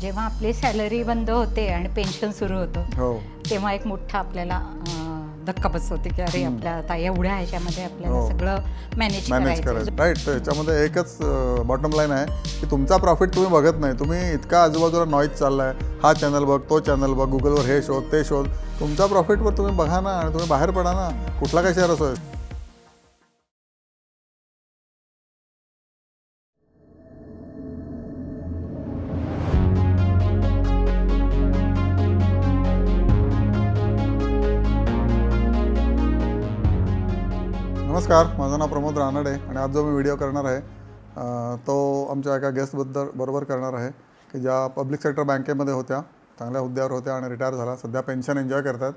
जेव्हा आपली सॅलरी बंद होते आणि पेन्शन सुरू होतं हो. तेव्हा एक मोठा आपल्याला धक्का बसवते की अरे आपल्या आता एवढ्या ह्याच्यामध्ये आपल्याला हो. सगळं मॅनेज मॅनेज करायचं. राईट तर याच्यामध्ये एकच बॉटम लाईन आहे की तुमचा प्रॉफिट तुम्ही बघत नाही. तुम्ही इतका आजूबाजूला नॉईज चाललाय. हा चॅनल बघ तो चॅनल बघ गुगलवर हे शोध ते शोध. तुमच्या प्रॉफिटवर तुम्ही बघा ना आणि तुम्ही बाहेर पडा ना. कुठला काय शेअर असो. नमस्कार माझं नाव प्रमोद रानडे आणि आज जो मी व्हिडिओ करणार आहे तो आमच्या एका गेस्टबद्दल बरोबर करणार आहे की ज्या पब्लिक सेक्टर बँकेमध्ये होत्या चांगल्या हुद्द्यावर होत्या आणि रिटायर झाला सध्या पेन्शन एन्जॉय करतात.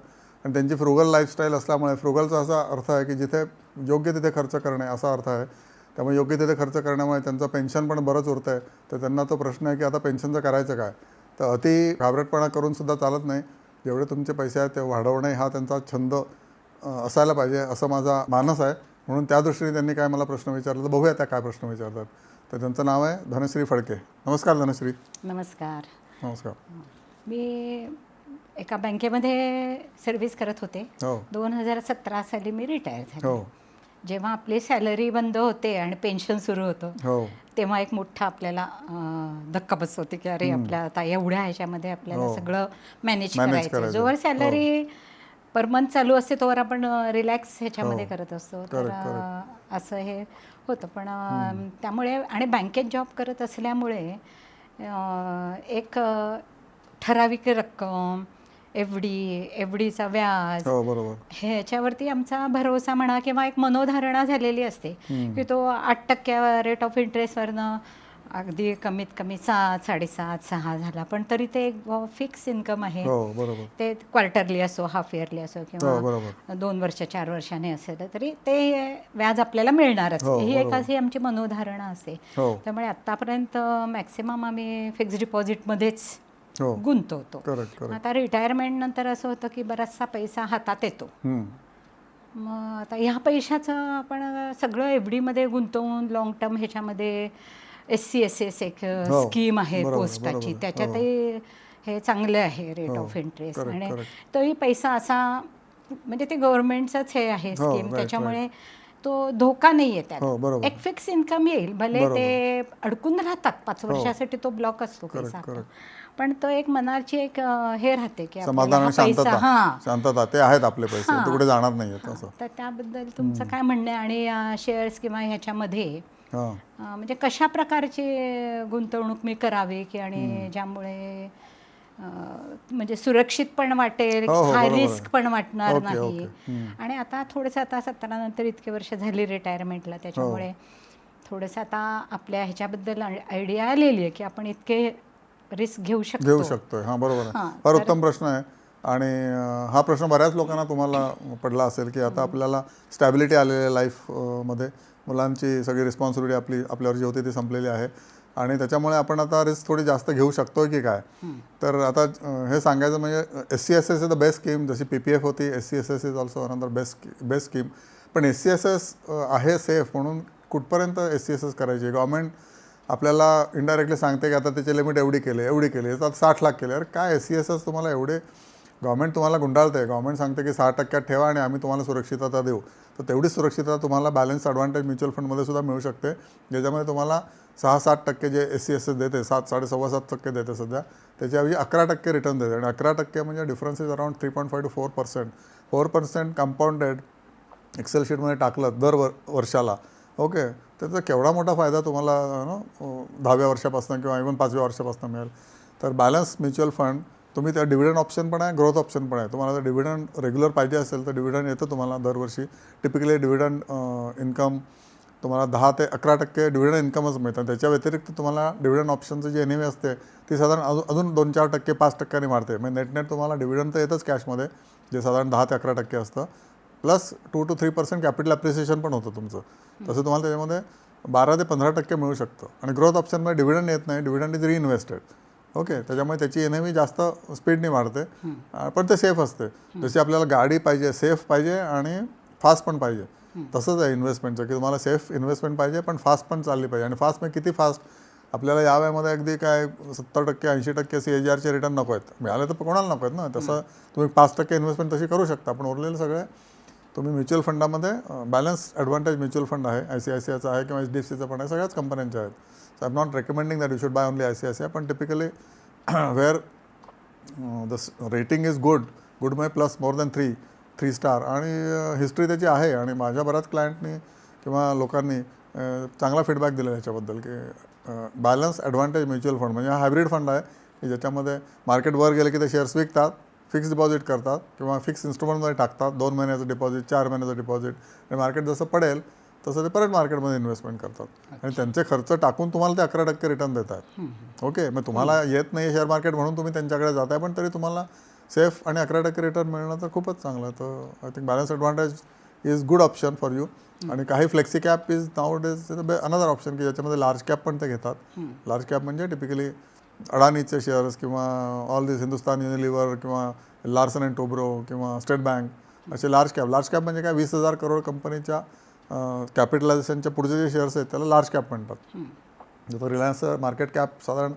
आणि त्यांची फ्रुगल लाईफस्टाईल असल्यामुळे फ्रुगलचा असा अर्थ आहे की जिथे योग्य तिथे खर्च करणे असा अर्थ आहे. त्यामुळे योग्य तिथे खर्च करण्यामुळे त्यांचं पेन्शन पण बरंच उरतं आहे तर त्यांना तो प्रश्न आहे की आता पेन्शनचं करायचं काय? तर अति घाबरटपणा करूनसुद्धा चालत नाही. जेवढे तुमचे पैसे आहेत ते वाढवणे हा त्यांचा छंद असायला पाहिजे असं माझा मानस आहे. म्हणून त्या दृष्टीने त्यांनी काय मला प्रश्न विचारला तर बघूया त्या काय प्रश्न विचारतात. तर त्यांचं नाव आहे धनश्री फडके. नमस्कार धनश्री. नमस्कार. नमस्कार. मी एका बँकेमध्ये सर्व्हिस करत होते. हो. दोन हजार सतरा साली मी रिटायर झाले. हो. जेव्हा आपली सॅलरी बंद होते आणि पेन्शन सुरू होतं हो. तेव्हा एक मोठा आपल्याला धक्का बसवते की अरे आपल्या आता एवढ्या ह्याच्यामध्ये आपल्याला. सगळं मॅनेज करायचं. जोवर सॅलरी पर मंथ चालू असते तोवर आपण रिलॅक्स ह्याच्यामध्ये हो. करत असतो. तर असं हे होतं. पण त्यामुळे आणि बँकेत जॉब करत असल्यामुळे एक ठराविक रक्कम एफ डी एफ डीचा व्याज हो ह्याच्यावरती आमचा भरोसा म्हणा किंवा एक मनोधारणा झालेली असते. की तो आठ टक्क्या रेट ऑफ इंटरेस्टवरनं अगदी कमीत कमी सात साडेसात सहा झाला. पण तरी ते एक फिक्स इन्कम आहे. हो बरोबर. ते क्वार्टरली असो हाफ इयरली असो हो किंवा बरोबर. दोन वर्ष चार वर्षाने असेल तरी ते व्याज आपल्याला मिळणारच. हो, ही एक बरोबर. अशी आमची मनोधारणा असते. हो. त्यामुळे आत्तापर्यंत मॅक्सिमम आम्ही फिक्स डिपॉझिटमध्येच हो. गुंतवतो करेक्ट करेक्ट. आता रिटायरमेंट नंतर असं होतं की बराचसा पैसा हातात येतो. मग आता ह्या पैशाचं आपण सगळं एफ डीमध्ये गुंतवून लॉंग टर्म ह्याच्यामध्ये एस सी एस एस एक हो, स्कीम आहे बरोबर, पोस्टाची. बरोबर, त्याच्यातही हे. चांगलं आहे रेट हो, ऑफ इंटरेस्ट correct, आणि correct. तोही पैसा असा म्हणजे ते गव्हर्नमेंटचंच हे आहे हो, स्कीम right, त्याच्यामुळे तो धोका नाही आहे हो बरोबर. एक फिक्स इन्कम येईल भले बरोबर. ते अडकून राहतात पाच हो. वर्षासाठी तो ब्लॉक असतो Correct, पैसा आपला. पण तो एक मनाची एक अं, हे राहते की आपल्याला समाधान हा आणि पैसा शांतता. हा. शांतता ते आहेत आपले पैसे. हां. ते कुठे जाणार नाही आहेत असं. तर त्याबद्दल तुमचं काय म्हणणं आहे? आणि शेअर्स किंवा ह्याच्यामध्ये हां म्हणजे कशा प्रकारची गुंतवणूक मी करावी की आणि ज्यामुळे म्हणजे सुरक्षित पण वाटेल हो, हो, हाय बरोबर. आहे. रिस्क पण वाटणार नाही. आणि आता थोडंसं आता सतरा नंतर इतके वर्ष झाली रिटायरमेंटला त्याच्यामुळे हो. थोडंसं आता आपल्या ह्याच्याबद्दल आयडिया आलेली आहे की आपण इतके रिस्क घेऊ शकतो. घेऊ शकतोय. हां बरोबर हां, फार उत्तम प्रश्न आहे. आणि हा प्रश्न बऱ्याच लोकांना तुम्हाला पडला असेल की आता आपल्याला स्टॅबिलिटी आलेली आहे लाईफमध्ये. मुलांची सगळी रिस्पॉन्सिबिलिटी आपली आपल्यावर जी होती ती संपलेली आहे. आणि त्याच्यामुळे आपण आता रिस्क थोडी जास्त घेऊ शकतोय की काय? तर आता हे सांगायचं म्हणजे S C S S is the best scheme जशी पी पी एफ होती S C S S is also one of the best best scheme पण एस सी एस एस आहे सेफ म्हणून कुठपर्यंत एस सी एस एस करायची? Government आपल्याला indirectly सांगते की आता त्याचे लिमिट एवढी केले एवढी केली. आता साठ लाख केले. अरे काय एस सी एस एस तुम्हाला एवढे गव्हर्मेंट तुम्हाला गुंडाळते गव्हर्मेंट सांगते की सहा टक्क्यात ठेवा आणि आम्ही तुम्हाला सुरक्षितता देऊ. तर तेवढीच सुरक्षितता तुम्हाला बॅलन्स ॲडव्हान्टेज म्युच्युअल फंडमध्ये सुद्धा मिळू शकते. ज्याच्यामध्ये तुम्हाला सहा सात टक्के जे एस सी एस एस देते सात साडे सव्वा सात टक्के देते सध्या. त्याच्याऐवजी अकरा टक्के रिटर्न देते. आणि अकरा टक्के म्हणजे difference is around three point five two four percent four percent compounded excel शीटमध्ये टाकलं दर वर वर्षाला. ओके त्याचा केवढा मोठा फायदा तुम्हाला नो दहाव्या वर्षापासून किंवा इव्हन पाचव्या वर्षापासून मिळेल. तर बॅलन्स म्युच्युअल फंड तुम्ही त्या डिव्हिडंड ऑप्शन पण आहे ग्रोथ ऑप्शन पण आहे. तुम्हाला जर डिव्हिडंड रेग्युलर पाहिजे असेल तर डिव्हिडंड येतं तुम्हाला दरवर्षी. टिपिकली डिव्हिडंड इन्कम तुम्हाला दहा ते अकरा टक्के डिव्हिडंड इन्कमच मिळतं. त्याच्या व्यतिरिक्त तुम्हाला डिव्हिडंड ऑप्शनचं जी एन असते ती साधारण अजून अजून दोन चार टक्के पाच टक्क्यांनी मारते म्हणजे नेट नेट तुम्हाला डिव्हिडंड तर येतच कॅशमध्ये जे साधारण दहा ते अकरा टक्के असतं. Plus two two three percent capital appreciation पण होतं तुमचं. तसं तुम्हाला त्याच्यामध्ये बारा ते पंधरा टक्के मिळू शकतं. आणि ग्रोथ ऑप्शनमध्ये डिव्हिडंड येत नाही डिव्हिडंड इज रिइन्व्हेस्टेड ओके त्याच्यामुळे त्याची एन व्ही जास्त स्पीडने वाढते. पण ते सेफ असते. जशी आपल्याला गाडी पाहिजे सेफ पाहिजे आणि फास्ट पण पाहिजे. तसंच आहे इन्व्हेस्टमेंटचं की तुम्हाला सेफ इन्व्हेस्टमेंट पाहिजे पण फास्ट पण चालली पाहिजे. आणि फास्ट म्हणजे किती फास्ट? आपल्याला या वयामध्ये अगदी काय सत्तर टक्के ऐंशी टक्के सी एच आरचे रिटर्न नको आहेत. मिळाले तर कोणाला नको आहेत ना? तसं तुम्ही पाच टक्के इन्व्हेस्टमेंट तशी करू शकता पण उरलेलं सगळे तुम्ही म्युच्युअल फंडामध्ये बॅलन्स ॲडव्हान्टेज म्युच्युअल फंड आहे आय सी आय सी आयचा आहे किंवा एच डी एफ सीचा पण आहे सगळ्याच कंपन्यांच्या आहेत. So I am not recommending that you should buy only I C I C I पण typically where the rating is good good my plus more than three three star आणि history त्याची आहे आणि माझ्या बऱ्याच क्लायंटनी किंवा लोकांनी चांगला फीडबॅक दिला याच्याबद्दल की बॅलन्स ॲडव्हान्टेज म्युच्युअल फंड म्हणजे हा हायब्रिड फंड आहे की ज्याच्यामध्ये मार्केट वर गेले की ते शेअर्स विकतात फिक्स डिपॉझिट करतात किंवा फिक्स इन्स्ट्रुमेंटमध्ये टाकतात. दोन महिन्याचं डिपॉझिट चार महिन्याचं डिपॉझिट आणि मार्केट जसं पडेल तसं ते परत मार्केटमध्ये इन्व्हेस्टमेंट करतात. आणि त्यांचे खर्च टाकून तुम्हाला ते अकरा टक्के रिटर्न देतात ओके मग तुम्हाला येत नाही शेअर मार्केट म्हणून तुम्ही त्यांच्याकडे जाताय पण तरी तुम्हाला सेफ आणि अकरा टक्के रिटर्न मिळणं तर खूपच चांगलं तर I think balance advantage is good option for you आणि काही फ्लेक्सी कॅप इज नाव इज अनदर ऑप्शन की ज्याच्यामध्ये लार्ज कॅप पण ते घेतात. लार्ज कॅप म्हणजे टिपिकली अडानीचे शेअर्स किंवा ऑल दिस हिंदुस्तान युनिलिव्हर किंवा लार्सन अँड टोब्रो किंवा स्टेट बँक असे लार्ज कॅप लार्ज कॅप म्हणजे काय? वीस हजार करोड कंपनीच्या कॅपिटलायझेशनच्या पुढचे जे शेअर्स आहेत त्याला लार्ज कॅप म्हणतात. जसं रिलायन्स मार्केट कॅप साधारण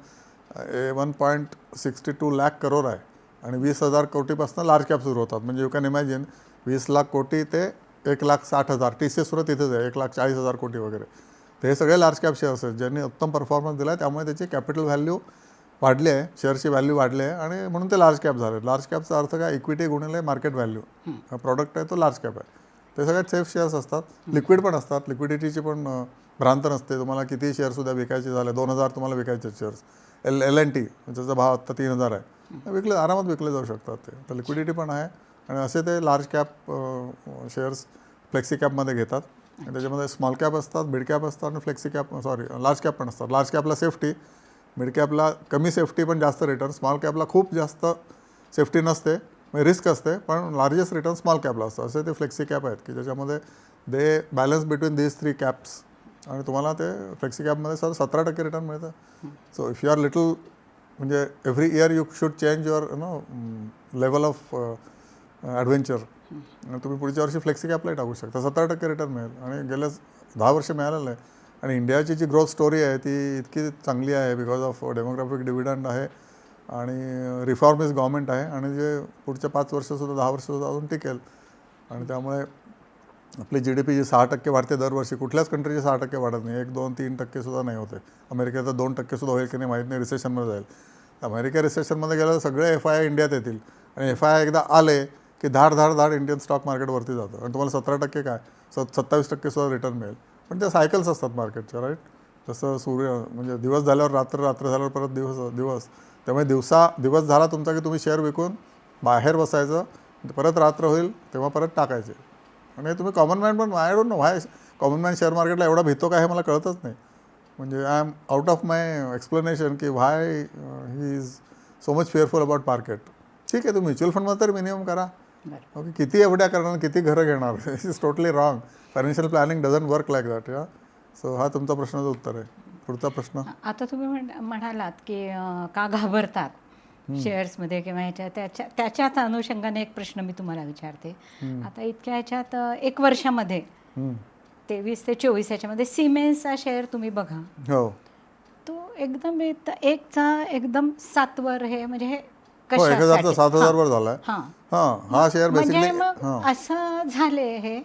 one point sixty two lakh crore आहे. आणि वीस हजार कोटीपासून लार्ज कॅप सुरू होतात. म्हणजे यू कॅन इमॅजिन वीस लाख कोटी ते एक लाख साठ हजार. टी सी सुद्धा तिथेच आहे. एक लाख चाळीस हजार कोटी वगैरे. तर हे सगळे लार्ज कॅप शेअर्स आहेत. ज्यांनी उत्तम परफॉर्मन्स दिला आहे त्यामुळे त्याची कॅपिटल व्हॅल्यू वाढली आहे शेअरची व्हॅल्यू वाढली आहे आणि म्हणून ते लार्ज कॅप झाले लार्ज कॅपचा अर्थ काय? इक्विटी गुणिले मार्केट व्हॅल्यू हा प्रॉडक्ट आहे तो लार्ज कॅप आहे. ते सगळ्यात सेफ शेअर्स असतात. लिक्विड पण असतात. लिक्विडिटीची पण भ्रांत नसते. तुम्हाला किती शेअर्स सुद्धा विकायचे झाले दोन हजार तुम्हाला विकायचे shares L L N T ज्याचा भाव आत्ता तीन हजार आहे. विकले आरामात विकले जाऊ शकतात ते. तर लिक्विडिटी पण आहे. आणि असे ते लार्ज कॅप शेअर्स फ्लेक्सी कॅपमध्ये घेतात. आणि त्याच्यामध्ये स्मॉल कॅप असतात मिड कॅप असतात आणि flexi cap sorry large cap पण असतात. लार्ज कॅपला सेफ्टी मिड कॅपला कमी सेफ्टी पण जास्त रिटर्न स्मॉल कॅपला खूप जास्त सेफ्टी नसते म्हणजे रिस्क असते पण लार्जेस्ट रिटर्न स्मॉल कॅपला असतं. असे ते फ्लेक्सी कॅप आहेत की ज्याच्यामध्ये they balance between these three caps आणि तुम्हाला ते फ्लेक्सी कॅपमध्ये सर सतरा टक्के रिटर्न मिळतं. So if you are little म्हणजे every year you should change your you know level of adventure तुम्ही पुढच्या वर्षी फ्लेक्सी कॅपलाही टाकू शकता. सतरा टक्के रिटर्न मिळेल. आणि गेल्या दहा वर्ष मिळालेलं आहे आणि इंडियाची जी ग्रोथ स्टोरी आहे ती इतकी चांगली आहे बिकॉज ऑफ डेमोग्राफिक डिव्हिडंड आहे आणि रिफॉर्म इज गव्हर्मेंट आहे आणि जे पुढच्या पाच वर्षसुद्धा दहा वर्षसुद्धा अजून टिकेल. आणि त्यामुळे आपली जी डी पी जी सहा टक्के वाढते दरवर्षी कुठल्याच कंट्रीची सहा टक्के वाढत नाही. एक दोन तीन टक्के सुद्धा नाही होते. अमेरिकेत तर दोन टक्के सुद्धा होईल की नाही माहीत नाही रिसेशनमध्ये जाईल. अमेरिका रिसेशनमध्ये गेलं तर सगळे एफ आय आय इंडियात येतील. आणि एफ आय आय एकदा आले की धाड धाड धाड इंडियन स्टॉक मार्केटवरती जातं. आणि तुम्हाला सतरा टक्के काय? सत सत्तावीस टक्के सुद्धा रिटर्न मिळेल. पण त्या सायकल्स असतात मार्केटच्या राईट जसं सूर्य म्हणजे दिवस झाल्यावर रात्र रात्र झाल्यावर परत दिवस दिवस. त्यामुळे दिवसा दिवस झाला तुमचा की तुम्ही शेअर विकून बाहेर बसायचं परत रात्र होईल तेव्हा परत टाकायचे. आणि तुम्ही कॉमन मॅन पण I don't know why common man share मार्केटला एवढा भितो काय हे मला कळतच नाही. म्हणजे I am out of my explanation की why he is so much fearful about market ठीक आहे तुम्ही म्युच्युअल फंडमध्ये तर मिनिमम करा. ओके किती एवढ्या करणार किती घरं घेणार? This is totally wrong financial planning doesn't work like that yeah so हा तुमचा प्रश्नाचं उत्तर आहे. पुढचा प्रश्न? आता तुम्ही म्हण- म्हणालात की का घाबरतात शेअर्समध्ये किंवा ह्याच्या त्याच्या त्याच्याच अनुषंगाने एक प्रश्न मी तुम्हाला विचारते. आता इतक्या ह्याच्यात एक वर्षामध्ये. तेवीस ते चोवीस ह्याच्यामध्ये सिमेन्सचा शेअर तुम्ही बघा. हो. तो एकदम एक एकचा एकदम सातवर हे म्हणजे हे हो एक हजारचा कशासाठी? सात हजारवर झालाय. हां. हां हा शेअर म्हणजे बेसिकली मग असं झाले हे.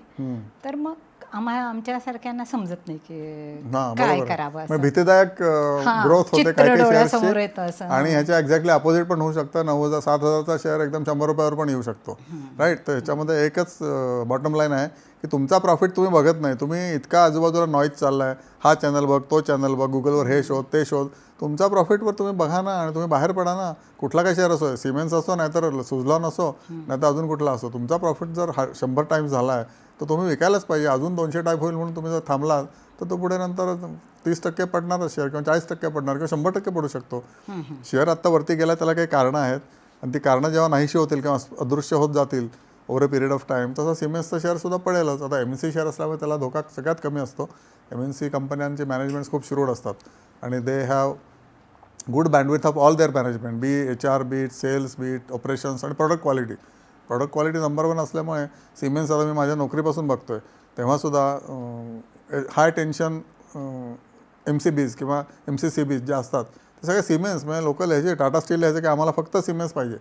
तर मग आम्हाला आमच्यासारख्यांना समजत नाही की काय बरोबर. करावं. असं. भीतीदायक हां, ग्रोथ होते चित्र काही काही डोळ्यासमोर येतं असं. आणि ह्याच्या एक्झॅक्टली अपोजिट पण होऊ शकतं. नऊ हजार सात हजारचा शेअर एकदम शंभर रुपयावर पण येऊ शकतो. राईट तर ह्याच्यामध्ये एकच बॉटम लाईन आहे की तुमचा प्रॉफिट तुम्ही बघत नाही. तुम्ही इतका आजूबाजूला नॉईज चाललाय. हा चॅनल बघ तो चॅनल बघ गुगलवर हे शोध ते शोध. तुमचा प्रॉफिटवर तुम्ही बघा ना आणि तुम्ही बाहेर पडा ना. कुठला काय शेअर असो सिमेंट्स असो नाहीतर सुझलॉन असो नाहीतर अजून कुठला असो. तुमचा प्रॉफिट जर हा शंभर टाईम्स झाला आहे तर तुम्ही विकायलाच पाहिजे. अजून दोनशे टाईप होईल म्हणून तुम्ही जर थांबलात तर तो पुढे नंतर तीस टक्के पडणार शेअर किंवा चाळीस टक्के पडणार किंवा शंभर टक्के पडू शकतो. शेअर आत्ता वरती गेला त्याला काही कारणं आहेत. आणि ती कारणं जेव्हा नाहीशी होतील किंवा अदृश्य होत जातील over a period of time तसा सिमेंट्सचा शेअर सुद्धा पडेलच. आता एम सी शेअर असल्यामुळे त्याला धोका सगळ्यात कमी असतो. एम एन सी कंपन्यांचे मॅनेजमेंट्स खूप शिरूड असतात. आणि they have good bandwidth of all their management B H R beat sales beat operations आणि product quality product quality number one असल्यामुळे सिमेंट्स आता मी माझ्या नोकरीपासून बघतोय. तेव्हासुद्धा हाय टेन्शन एम सी बीज किंवा एम सी सी बीज ज्या असतात ते सगळे सिमेंट्स म्हणजे लोकल ह्याचे टाटा स्टील ह्याचे की आम्हाला फक्त सिमेंट्स पाहिजे.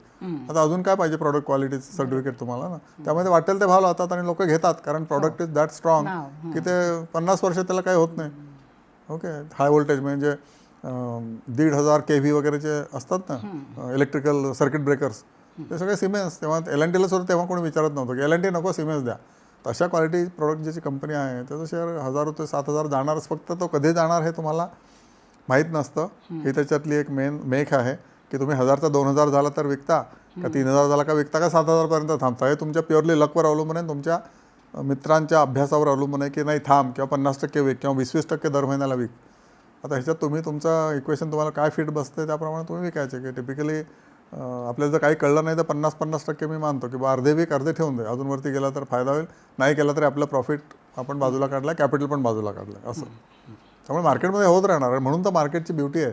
आता अजून काय पाहिजे प्रॉडक्ट क्वालिटी सर्टिफिकेट तुम्हाला ना? त्यामुळे ते वाटेल ते भाव लावतात आणि लोक घेतात कारण प्रॉडक्ट इज दॅट स्ट्रॉंग की ते पन्नास वर्ष त्याला काही होत नाही. ओके. हाय व्होल्टेज म्हणजे दीड हजार के व्ही वगैरेचे असतात ना इलेक्ट्रिकल सर्किट ब्रेकर्स ते सगळे सिमेंट्स तेव्हा एल एन टीला सुद्धा तेव्हा कोणी विचारत नव्हतं की एल एन टी नको सिमेंट्स द्या. तशा क्वालिटी प्रोडक्ट ज्याची कंपनी आहे त्याचं शेअर हजार ते सात हजार जाणारच. फक्त तो कधी जाणार हे तुम्हाला माहीत नसतं. ही त्याच्यातली एक मेन मेख आहे की तुम्ही हजारचा दोन हजार झाला तर विकता का तीन हजार झाला का विकता का सात हजारपर्यंत थांबता? हे तुमच्या प्युअरली लकवर अवलंबून आहे. तुमच्या मित्रांच्या अभ्यासावर अवलंबून आहे की नाही थांब किंवा पन्नास टक्के विक किंवा वीस वीस टक्के दर महिन्याला विक. आता ह्याच्यात तुम्ही तुमचं इक्वेशन तुम्हाला काय फिट बसतं त्याप्रमाणे तुम्ही विकायचे. की टिपिकली आपल्याला जर काही कळलं नाही तर पन्नास पन्नास टक्के मी मानतो की बा अर्धे विक अर्धे ठेवून दे. अजून वरती गेला तर फायदा होईल. नाही केला तरी आपलं प्रॉफिट आपण बाजूला काढला कॅपिटल पण बाजूला काढलं असं. त्यामुळे मार्केटमध्ये होत राहणार आहे. म्हणून तर मार्केटची ब्युटी आहे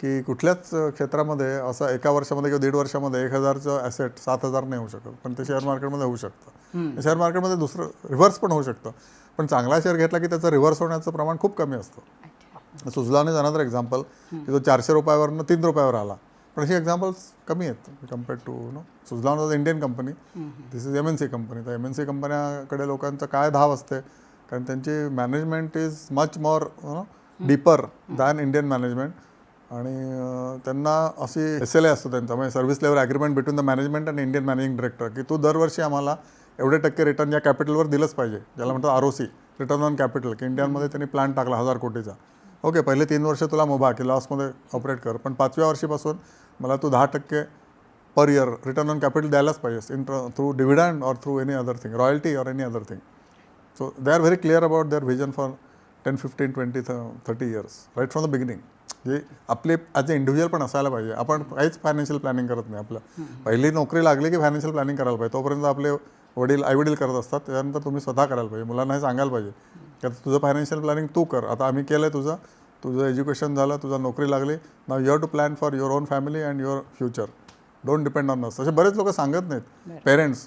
की कुठल्याच क्षेत्रामध्ये असं एका वर्षामध्ये किंवा दीड वर्षामध्ये एक हजारचं ॲसेट सात हजार नाही होऊ शकत. पण ते शेअर मार्केटमध्ये होऊ शकतं. शेअर मार्केटमध्ये दुसरं रिव्हर्स पण होऊ शकतं. पण चांगला शेअर घेतला की त्याचं रिव्हर्स होण्याचं प्रमाण खूप कमी असतं. सुजलान अनदर एक्झाम्पल की तो चारशे रुपयावरनं तीन रुपयावर आला. पण अशी एक्झाम्पल्स कमी आहेत compared to no Suzlon was Indian company this is M N C company तर एम एन सी कंपन्याकडे लोकांचं काय धाव असते? कारण त्यांची management is much more no deeper than Indian management आणि त्यांना अशी एस एल ए असतो त्यांचा. म्हणजे service level agreement between the management आणि इंडियन मॅनेजिंग डिरेक्टर की तू दरवर्षी आम्हाला एवढे टक्के रिटर्न या कॅपिटलवर दिलंच पाहिजे. ज्याला म्हणतात R O C return on capital की इंडियामध्ये त्यांनी प्लॅन टाकला हजार कोटीचा. ओके पहिले तीन वर्ष तुला मुभा की लॉसमध्ये ऑपरेट कर. पण पाचव्या वर्षीपासून मला तू दहा टक्के per year return on capital द्यायलाच पाहिजे in through dividend or through any other thing royalty or any other thing so they are very clear about their vision for ten fifteen twenty thirty years right from the beginning जे आपले as a individual पण असायला पाहिजे. आपण काहीच financial planning करत नाही आपलं. पहिली नोकरी लागली की फायनान्शियल प्लॅनिंग करायला पाहिजे. तोपर्यंत आपले वडील आईवडील करत असतात. त्यानंतर तुम्ही स्वतः करायला पाहिजे. मुलांना हे सांगायला पाहिजे की आता तुझं फायनान्शियल प्लॅनिंग तू कर. आता आम्ही केलं आहे तुझं तुझं एज्युकेशन झालं तुझं नोकरी लागली. Now your to plan for your own family and your future don't depend on us असे बरेच लोक सांगत नाहीत. पेरेंट्स.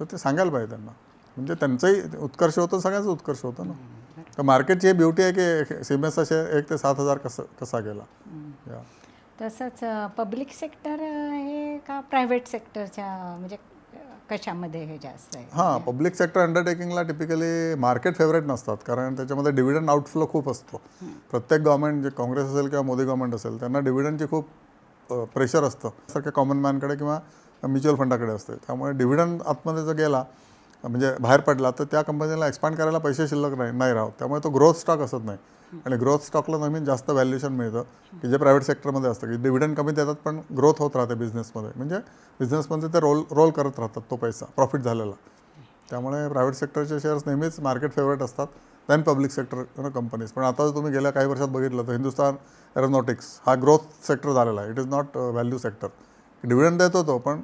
तर ते सांगायला पाहिजे त्यांना. म्हणजे त्यांचाही उत्कर्ष होतं सगळ्यांचं उत्कर्ष होतं ना. तर मार्केटची ही ब्युटी आहे की सिमेंट्स असे एक ते सात हजार कसं कसा गेला. तसंच पब्लिक सेक्टर हे का प्रायव्हेट सेक्टरच्या म्हणजे कशामध्ये हे जास्त आहे? हां पब्लिक सेक्टर अंडरटेकिंगला टिपिकली मार्केट फेवरेट नसतात. कारण त्याच्यामध्ये डिव्हिडंड आउटफ्लो खूप असतो. प्रत्येक गव्हर्नमेंट जे काँग्रेस असेल किंवा मोदी गव्हर्नमेंट असेल त्यांना डिव्हिडंडची खूप प्रेशर असतं. सारख्या कॉमन मॅनकडे किंवा म्युच्युअल फंडाकडे असते. त्यामुळे डिव्हिडंड आतमध्ये जर गेला म्हणजे बाहेर पडला तर त्या कंपनीला एक्सपांड करायला पैसे शिल्लक नाही नाही राहत. त्यामुळे तो ग्रोथ स्टॉक असत नाही. आणि ग्रोथ स्टॉकला नेहमी जास्त व्हॅल्युएशन मिळतं की जे प्रायव्हेट सेक्टरमध्ये असतं की डिव्हिडंड कमी देतात पण ग्रोथ होत राहते बिझनेसमध्ये म्हणजे बिझनेसमध्ये ते रोल रोल करत राहतात तो पैसा प्रॉफिट झालेला. त्यामुळे प्रायव्हेट सेक्टरचे शेअर्स नेहमीच मार्केट फेवरेट असतात दॅन पब्लिक सेक्टर कंपनीज पण आता जर तुम्ही गेल्या काही वर्षात बघितलं तर हिंदुस्तान एरोनॉटिक्स हा ग्रोथ सेक्टर झालेला आहे. It is not value sector dividend देतो तो पण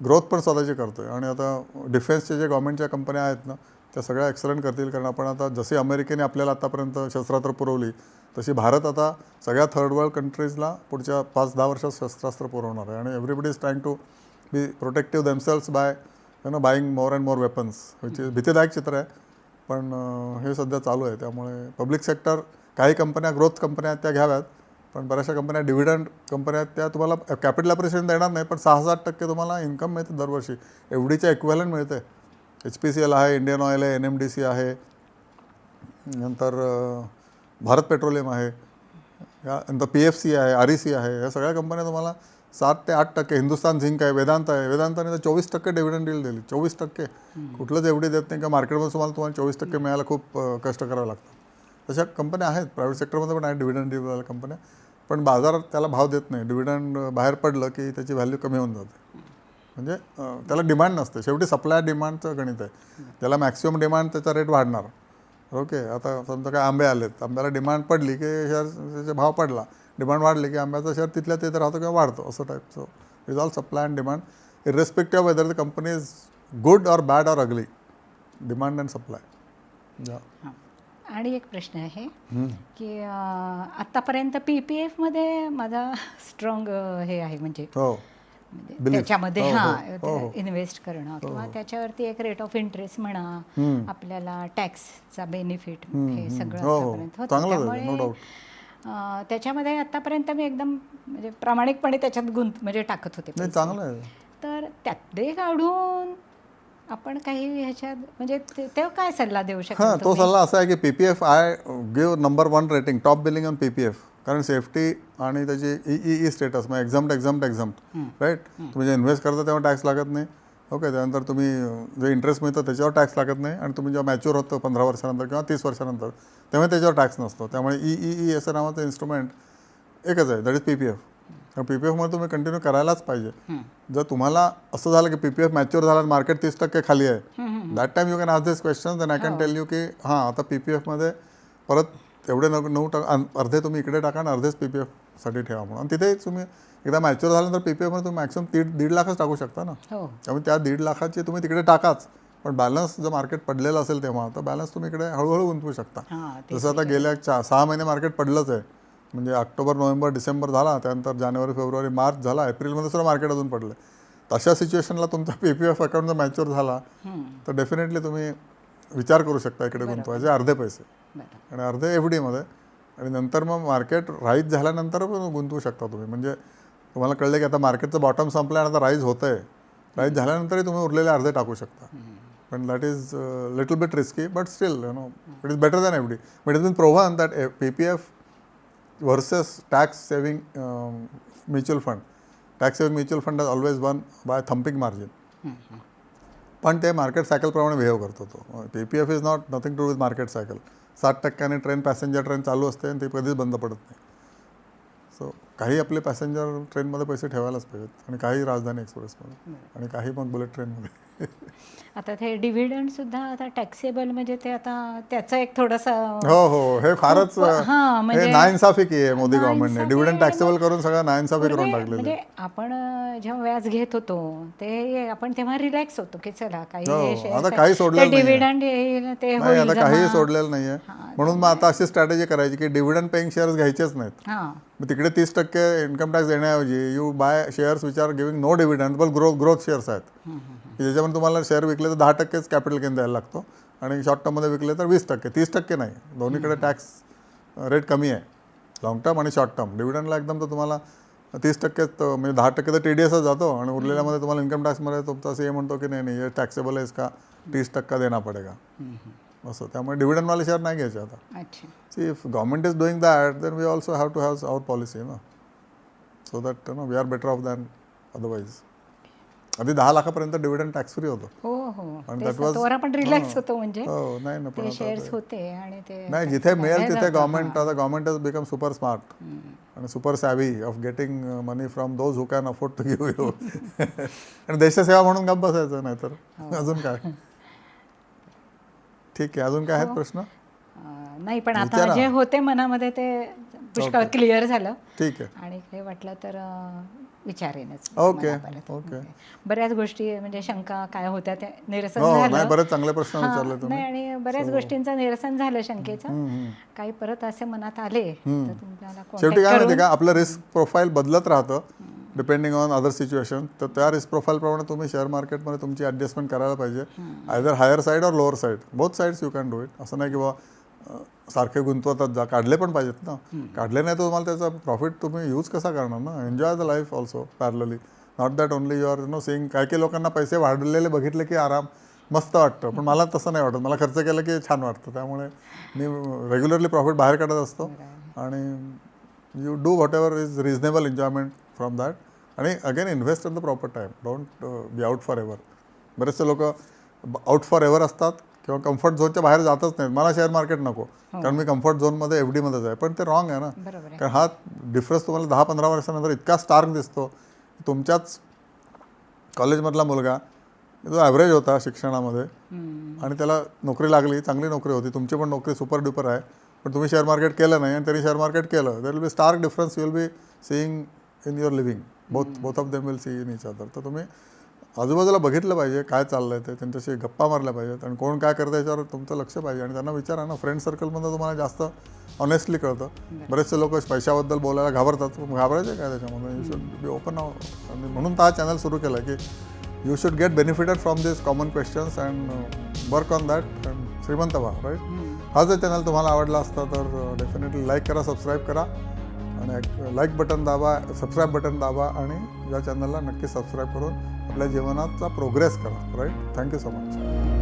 ग्रोथ पण स्वतःची करतो आहे आणि आता डिफेन्सचे जे गव्हर्मेंटच्या कंपन्या आहेत ना त्या सगळ्या एक्सलंट करतील. कारण आपण आता जशी अमेरिकेने आपल्याला आतापर्यंत शस्त्रास्त्र पुरवली तशी भारत आता सगळ्या थर्ड वर्ल्ड कंट्रीजला पुढच्या पाच दहा वर्षात शस्त्रास्त्र पुरवणार आहे. आणि everybody is trying to be protective themselves by you know buying more and more weapons which is भीतीदायक चित्र आहे. पण हे सध्या चालू आहे. त्यामुळे पब्लिक सेक्टर काही कंपन्या ग्रोथ कंपन्या त्या घ्याव्यात. पण बऱ्याचशा कंपन्या डिव्हिडंड कंपन्या त्या तुम्हाला कॅपिटल अप्रिशिएशन देणार नाही पण सहा सात टक्के तुम्हाला इन्कम मिळते दरवर्षी. एवढीच्या इक्वेलंट मिळते. एच पी सी एल आहे इंडियन ऑइल आहे एन एम डी सी आहे नंतर भारत पेट्रोलियम आहे या नंतर पी एफ सी आहे आर ई सी आहे या सगळ्या कंपन्या तुम्हाला सात ते आठ टक्के हिंदुस्तान झिंक आहे वेदांत आहे वेदांताने तर चोवीस टक्के डिव्हिडंड डील दिली चोवीस टक्के. कुठलंच एवढी देत नाही का मार्केटमध्ये तुम्हाला तुम्हाला चोवीस टक्के मिळायला खूप कष्ट करावं लागतं तशा कंपन्या आहेत प्रायव्हेट सेक्टरमध्ये पण आहेत डिव्हिडंड डील कंपन्या पण बाजारात त्याला भाव देत नाही. डिव्हिडंड बाहेर पडलं की त्याची व्हॅल्यू कमी होऊन जाते. म्हणजे त्याला डिमांड नसते. शेवटी सप्लाय डिमांडचं गणित आहे. ज्याला मॅक्सिमम डिमांड त्याचा रेट वाढणार. ओके आता समजा काय आंबे आलेत आंब्याला डिमांड पडली की शेअर त्याचे भाव पडला. डिमांड वाढली की आंब्याचा शेअर तिथल्या तिथे राहतो किंवा वाढतो असं टाईपचं is all supply and demand irrespective of whether the company is good or bad or ugly demand and supply हां. आणि एक प्रश्न आहे की अ, आत्तापर्यंत पी पी एफमध्ये माझा स्ट्रॉंग हे आहे म्हणजे हो. त्याच्यामध्ये हो, हो. हो, हा हो. इन्व्हेस्ट करणं किंवा त्याच्यावरती एक रेट ऑफ इंटरेस्ट म्हणा. आपल्याला टॅक्सचा बेनिफिट हे. सगळं. आतापर्यंत होतं त्यामुळे त्याच्यामध्ये आतापर्यंत मी एकदम म्हणजे प्रामाणिकपणे त्याच्यात गुंत म्हणजे टाकत होते तर त्यातले काढून आपण काही ह्याच्यात म्हणजे ते काय सल्ला देऊ हां शकता तो सल्ला असा आहे की P P F I give number one rating top billing on P P F कारण सेफ्टी आणि त्याची ई ई ई स्टेटस म्हणजे एक्झाम्ट एक्झाम्ट एक्झाम्ट राईट तुम्ही जे इन्व्हेस्ट करता तेव्हा टॅक्स लागत नाही. ओके त्यानंतर तुम्ही जे इंटरेस्ट मिळतं त्याच्यावर टॅक्स लागत नाही. आणि तुम्ही जेव्हा मॅच्युअर होतं पंधरा वर्षानंतर किंवा तीस वर्षानंतर तेव्हा त्याच्यावर टॅक्स नसतो. त्यामुळे ई ई ई असं नावाचं इन्स्ट्रुमेंट एकच आहे that is P P F P P एफमध्ये तुम्ही कंटिन्यू करायलाच पाहिजे. जर तुम्हाला असं झालं की पी पी एफ मॅच्युअर झाला मार्केट तीस टक्के खाली आहे that time you can ask this question then I can tell you की हां आता पी पी एफमध्ये परत एवढे नऊ नऊ टक्का अन- अर्धे तुम्ही इकडे टाका आणि अर्धेच पी पी एफसाठी ठेवा म्हणून. आणि तिथे तुम्ही एकदा मॅच्युअर झाल्यानंतर पी पी एफमध्ये तुम्ही मॅक्सिमम दीड दीड लाखच टाकू शकता ना. हो. त्यामुळे त्या दीड लाखाची तुम्ही तिकडे टाकाच. पण बॅलन्स जर मार्केट पडलेलं असेल तेव्हा तर बॅलन्स तुम्ही इकडे हळूहळू गुंतवू शकता. जसं आता गेल्या चा सहा महिने मार्केट पडलंच आहे. म्हणजे ऑक्टोबर नोव्हेंबर डिसेंबर झाला त्यानंतर जानेवारी फेब्रुवारी मार्च झाला एप्रिलमध्ये सुद्धा मार्केट अजून पडलं. तशा सिच्युएशनला तुमचा पी पी एफ अकाउंट जर मॅच्युअर झाला. तर डेफिनेटली तुम्ही विचार करू शकता इकडे गुंतवायचे अर्धे पैसे. आणि अर्धे एफ डीमध्ये आणि नंतर मग मार्केट राईज झाल्यानंतर पण गुंतवू शकता तुम्ही. म्हणजे तुम्हाला कळलं की आता मार्केटचं बॉटम संपलं आणि आता राईज होतं आहे राईज झाल्यानंतरही तुम्ही उरलेले अर्धे टाकू शकता. पण that is little bit risky but still you know it is better than F D. But is been proven that P P F versus tax saving mutual fund tax saving mutual fund has always won by thumping margin पण ते market सायकलप्रमाणे behave करतो तो. P P F is not nothing to with market cycle साठ टक्क्याने train passenger train चालू असते आणि ती कधीच बंद पडत नाही. सो काही आपले पॅसेंजर ट्रेनमध्ये पैसे ठेवायलाच पाहिजेत आणि काही राजधानी एक्सप्रेसमध्ये आणि काही मग बुलेट ट्रेनमध्ये आता ते डिव्हिडंड सुद्धा आता टॅक्सेबल म्हणजे ते आता त्याचं एक थोडंसं हो हो हे फारच हां, म्हणजे- नाइन्साफी की आहे मोदी गव्हर्नमेंटने डिव्हिडंड टॅक्सेबल करून सगळं नाइन्साफी करून पूर्वी टाकलेलं म्हणजे आपण जेव्हा व्याज घेत होतो ते आपण तेव्हा रिलॅक्स होतो की चला काही हो, आता. काही नाहीये. डिव्हिडंड येईल ते आता जमा. सोडलेलं नाहीये म्हणून मग आता अशी स्ट्रॅटेजी करायची की डिव्हिडंड पेईंग शेअर्स घ्यायचेच नाहीत हां मग तिकडे तीस टक्के इन्कम टॅक्स देण्याऐवजी you buy shares which are giving no dividend पण ग्रो ग्रोथ शेअर्स आहेत. की ज्याच्यामध्ये तुम्हाला शेअर विकले तर दहा टक्केच कॅपिटल गेन द्यायला लागतो. आणि शॉर्ट टर्ममध्ये विकले तर वीस टक्के तीस टक्के नाही. दोन्हीकडे टॅक्स रेट कमी आहे. लॉंग टर्म आणि शॉर्ट टर्म डिव्हिडंडला एकदम तर तुम्हाला तीस टक्केच म्हणजे दहा टक्के तर टी डी एसच जातो आणि उरलेल्यामध्ये तुम्हाला इन्कम टॅक्समध्ये तुमचं असं हे म्हणतो की नाही नाही हे टॅक्सेबल आहे इसका तीस टक्का देना पडेगा. असं. त्यामुळे डिव्हिडंडवाले शेअर नाही घ्यायचे आता. if government is doing that, then we also have to have our policy, no? So that you know, we are better off than otherwise. आधी दहा लाखापर्यंत डिव्हिडंड टॅक्स फ्री होतं. ना, रिलॅक्स म्हणजे. हो नाही ना पण नाही जिथे मिळेल तिथे. गव्हर्नमेंट आता government has become super smart आणि super savvy of getting money from those who can afford to give you आणि देशसेवा म्हणून गप्प बसायचं नाही तर हो. अजून काय? ठीक आहे. अजून काय आहेत प्रश्न? अं, नाही पण आता. जे होते मनामध्ये ते पुष्कळ क्लिअर झालं. ठीक आहे. आणि काही वाटलं तर अं, विचारेनच. ओके, मला परत. ओके. बऱ्याच गोष्टी म्हणजे शंका काय होत्या त्या निरसन हो नाही झालं बरेच चांगले प्रश्न हां, विचारले तुम्ही. नाही आणि बऱ्याच गोष्टींचं निरसन झालं शंकेचं. हम्म, हम्म. काही परत असे मनात आले तर तुम्हाला शेवटी contact काय माहिती करून- का आपलं रिस्क प्रोफाईल बदलत राहतं डिपेंडिंग ऑन अदर सिच्युएशन तर त्या रिस्क प्रोफाईलप्रमाणे तुम्ही शेअर मार्केटमध्ये तुमची ॲडजस्टमेंट करायला पाहिजे. Either higher side or lower side both sides you can do it असं नाही की सारखे गुंतवतात जा काढले पण पाहिजेत ना. काढले नाही तर तुम्हाला त्याचा प्रॉफिट तुम्ही यूज कसा करणार ना? Enjoy the life also parallelly not that only you are no seeing काही काही लोकांना पैसे वाढलेले बघितले की आराम मस्त वाटतं. पण मला तसं नाही वाटत. मला खर्च केला की छान वाटतं. त्यामुळे मी रेग्युलरली प्रॉफिट बाहेर काढत असतो. आणि you do whatever is reasonable enjoyment from that आणि again invest in the proper time don't be out forever बरेचसे लोक आउट फॉर एव्हर असतात. किंवा कम्फर्ट झोनच्या बाहेर जातच नाहीत. मला शेअर मार्केट नको. कारण मी कम्फर्ट झोनमध्ये एफ डीमध्येच आहे. पण ते रॉंग आहे ना. कारण हा डिफरन्स तुम्हाला दहा पंधरा वर्षानंतर इतका स्टार्क दिसतो. की तुमच्याच कॉलेजमधला मुलगा जो ॲव्हरेज होता शिक्षणामध्ये. आणि त्याला नोकरी लागली चांगली नोकरी होती. तुमची पण नोकरी सुपर डुपर आहे. पण तुम्ही शेअर मार्केट केलं नाही आणि त्यांनी शेअर मार्केट केलं. There will be stark difference you will be seeing in your living both both of them will see in each other तर तुम्ही आजूबाजूला बघितलं पाहिजे काय चाललंय ते त्यांच्याशी गप्पा मारल्या पाहिजेत. आणि कोण काय करतं याच्यावर तुमचं लक्ष पाहिजे. आणि त्यांना विचारा ना फ्रेंड सर्कलमध्ये तुम्हाला जास्त ऑनेस्टली कळतं. बरेचसे लोक पैशाबद्दल बोलायला घाबरतात. घाबरायचे काय त्याच्यामध्ये यू शुड बी ओपन आणि म्हणून तर हा चॅनल सुरू केला की you should get benefited from this common questions and work on that and श्रीमंत व्हा राईट हा जर चॅनल तुम्हाला आवडला असता तर डेफिनेटली लाईक करा सबस्क्राईब करा. आणि लाईक बटन दाबा सबस्क्राईब बटन दाबा आणि या चॅनलला नक्की सबस्क्राईब करून आपल्या जीवनाचा प्रोग्रेस करा राईट थँक्यू सो मच